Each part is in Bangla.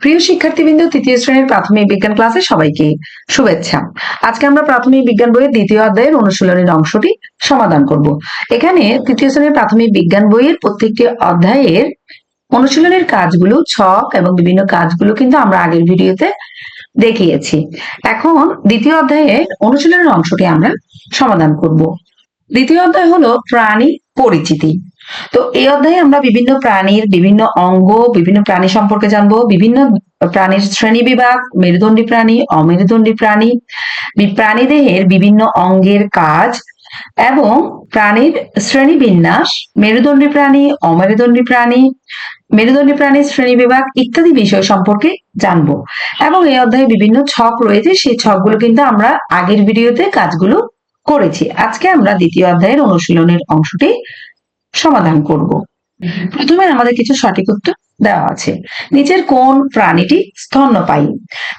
প্রিয় শিক্ষার্থীবৃন্দ, তৃতীয় শ্রেণির প্রাথমিক বিজ্ঞান ক্লাসে সবাইকে শুভেচ্ছা। আজকে আমরা প্রাথমিক বিজ্ঞান বইয়ের দ্বিতীয় অধ্যায়ের অনুশীলনের অংশটি সমাধান করব। এখানে তৃতীয় শ্রেণির প্রাথমিক বিজ্ঞান বইয়ের প্রত্যেকটি অধ্যায়ের অনুশীলনের কাজগুলো, ছক এবং বিভিন্ন কাজগুলো কিন্তু আমরা আগের ভিডিওতে দেখিয়েছি। এখন দ্বিতীয় অধ্যায়ের অনুশীলনের অংশটি আমরা সমাধান করব। দ্বিতীয় অধ্যায় হলো প্রাণী পরিচিতি। তো এই অধ্যায়ে আমরা বিভিন্ন প্রাণীর বিভিন্ন অঙ্গ, বিভিন্ন প্রাণী সম্পর্কে জানব, বিভিন্ন প্রাণীর শ্রেণি বিভাগ, মেরুদণ্ডী প্রাণী, অমেরুদণ্ডী প্রাণী, বি- প্রাণীদেহের বিভিন্ন অঙ্গের কাজ, এবং প্রাণীর শ্রেণি বিন্যাস, মেরুদণ্ডী প্রাণী, অমেরুদণ্ডী প্রাণী, মেরুদণ্ডী প্রাণীর শ্রেণি বিভাগ ইত্যাদি বিষয় সম্পর্কে জানব। এবং এই অধ্যায়ে বিভিন্ন ছক রয়েছে, সেই ছকগুলো কিন্তু আমরা আগের ভিডিওতে কাজগুলো করেছি। আজকে আমরা দ্বিতীয় অধ্যায়ের অনুশীলনের অংশটি সমাধান করব। প্রথমে আমাদের কিছু সঠিক উত্তর দেওয়া আছে। নিচের কোন প্রাণীটি স্তন্যপায়ী?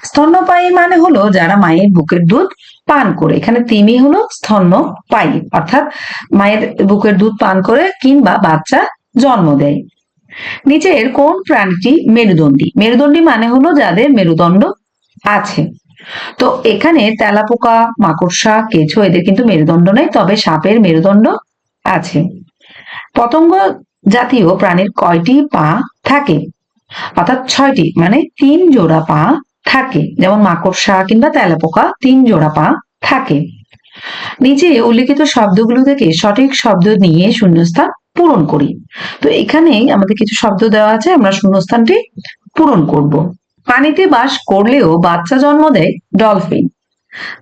স্তন্যপায়ী মানে হলো যারা মায়ের বুকের দুধ পান করে। এখানে তিমি হলো স্তন্যপায়ী, অর্থাৎ মায়ের বুকের দুধ পান করে কিংবা বাচ্চা জন্ম দেয়। নিচের কোন প্রাণীটি মেরুদণ্ডী? মেরুদণ্ডী মানে হলো যাদের মেরুদণ্ড আছে। তো এখানে তেলাপোকা, মাকড়সা, কেঁচো, এদের কিন্তু মেরুদণ্ড নেই, তবে সাপের মেরুদণ্ড আছে। পতঙ্গ জাতীয় প্রাণীর কয়টি পা থাকে? অর্থাৎ ছয়টি মানে তিন জোড়া পা থাকে। যেমন মাকড়সা কিংবা তেলাপোকা, তিন জোড়া পা থাকে। নিচে উল্লিখিত শব্দগুলো থেকে সঠিক শব্দ নিয়ে শূন্যস্থান পূরণ করি। তো এখানে আমাদের কিছু শব্দ দেওয়া আছে, আমরা শূন্যস্থানটি পূরণ করব। পানিতে বাস করলেও বাচ্চা জন্ম দেয় ডলফিন।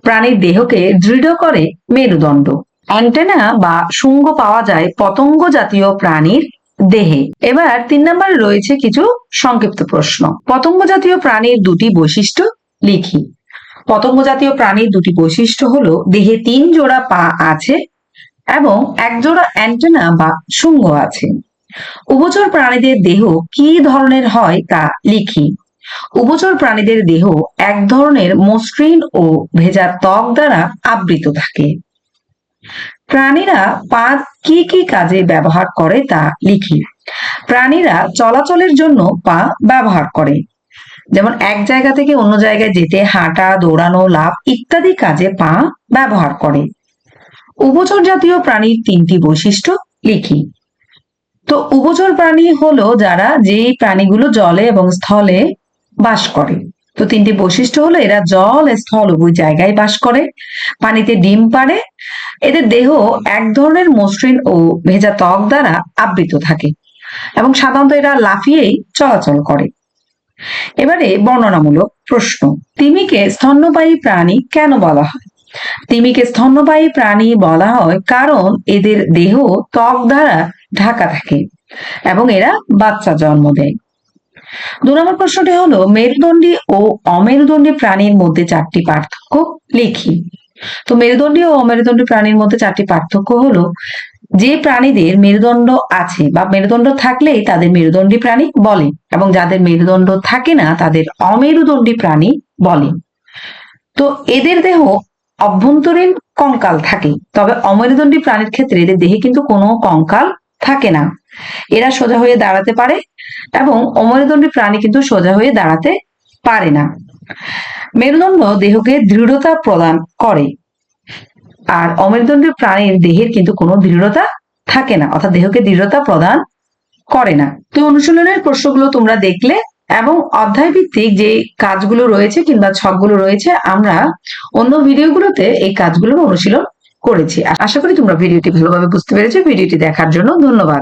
প্রাণীর দেহকে দৃঢ় করে মেরুদণ্ড। অ্যান্টেনা বা শুঙ্গ পাওয়া যায় পতঙ্গ জাতীয় প্রাণীর দেহে। এবার তিন নম্বরে রয়েছে কিছু সংক্ষিপ্ত প্রশ্ন। পতঙ্গ জাতীয় প্রাণীর দুটি বৈশিষ্ট্য লিখি। পতঙ্গ জাতীয় প্রাণীর দুটি বৈশিষ্ট্য হলো দেহে তিন জোড়া পা আছে এবং এক জোড়া অ্যান্টেনা বা শুঙ্গ আছে। উভচর প্রাণীদের দেহ কি ধরনের হয় তা লিখি। উভচর প্রাণীদের দেহ এক ধরনের মসৃণ ও ভেজা ত্বক দ্বারা আবৃত থাকে। প্রাণীরা পা কি কি কাজে ব্যবহার করে তা লিখি। প্রাণীরা চলাচলের জন্য পা ব্যবহার করে। যেমন এক জায়গা থেকে অন্য জায়গায় যেতে হাঁটা, দৌড়ানো লাভ ইত্যাদি কাজে পা ব্যবহার করে। উভচর জাতীয় প্রাণীর তিনটি বৈশিষ্ট্য লিখি। তো উভচর প্রাণী হলো যারা যে প্রাণীগুলো জলে এবং স্থলে বাস করে। তো তিনটি বৈশিষ্ট্য হলো, এরা জল স্থল উভয় জায়গায় বাস করে, পানিতে ডিম পাড়ে, এদের দেহ এক ধরনের মসৃণ ও ভেজা ত্বক দ্বারা আবৃত থাকে এবং সাধারণত এরা লাফিয়েই চলাচল করে। এবারে বর্ণনামূলক প্রশ্ন, তিমিকে স্তন্যপায়ী প্রাণী কেন বলা হয়? তিমিকে স্তন্যপায়ী প্রাণী বলা হয় কারণ এদের দেহ ত্বক দ্বারা ঢাকা থাকে এবং এরা বাচ্চা জন্ম দেয়। দু নম্বর প্রশ্নটি হলো, মেরুদণ্ডী ও অমেরুদণ্ডী প্রাণীর মধ্যে চারটি পার্থক্য লিখি। তো মেরুদণ্ডী ও অমেরুদণ্ডী প্রাণীর মধ্যে চারটি পার্থক্য হলো, যে প্রাণীদের মেরুদণ্ড আছে বা মেরুদণ্ড থাকলেই তাদের মেরুদণ্ডী প্রাণী বলে এবং যাদের মেরুদণ্ড থাকে না, তাদের অমেরুদণ্ডী প্রাণী বলে। তো এদের দেহ অভ্যন্তরীণ কঙ্কাল থাকে, তবে অমেরুদণ্ডী প্রাণীর ক্ষেত্রে এদের দেহে কিন্তু কোনো কঙ্কাল থাকে না। এরা সোজা হয়ে দাঁড়াতে পারে এবং অমেরুদণ্ডী প্রাণী কিন্তু সোজা হয়ে দাঁড়াতে পারে না। মেরুদণ্ড দেহকে দৃঢ়তা প্রদান করে আর অমেরুদণ্ডী প্রাণীর দেহের কিন্তু কোনো দৃঢ়তা থাকে না, অর্থাৎ দেহকে দৃঢ়তা প্রদান করে না। তো অনুশীলনের প্রশ্নগুলো তোমরা দেখলে এবং অধ্যায় ভিত্তিক যে কাজগুলো রয়েছে কিংবা ছকগুলো রয়েছে, আমরা অন্য ভিডিওগুলোতে এই কাজগুলোর অনুশীলন করেছি। আশা করি তোমরা ভিডিওটি ভালোভাবে বুঝতে পেরেছ। ভিডিওটি দেখার জন্য ধন্যবাদ।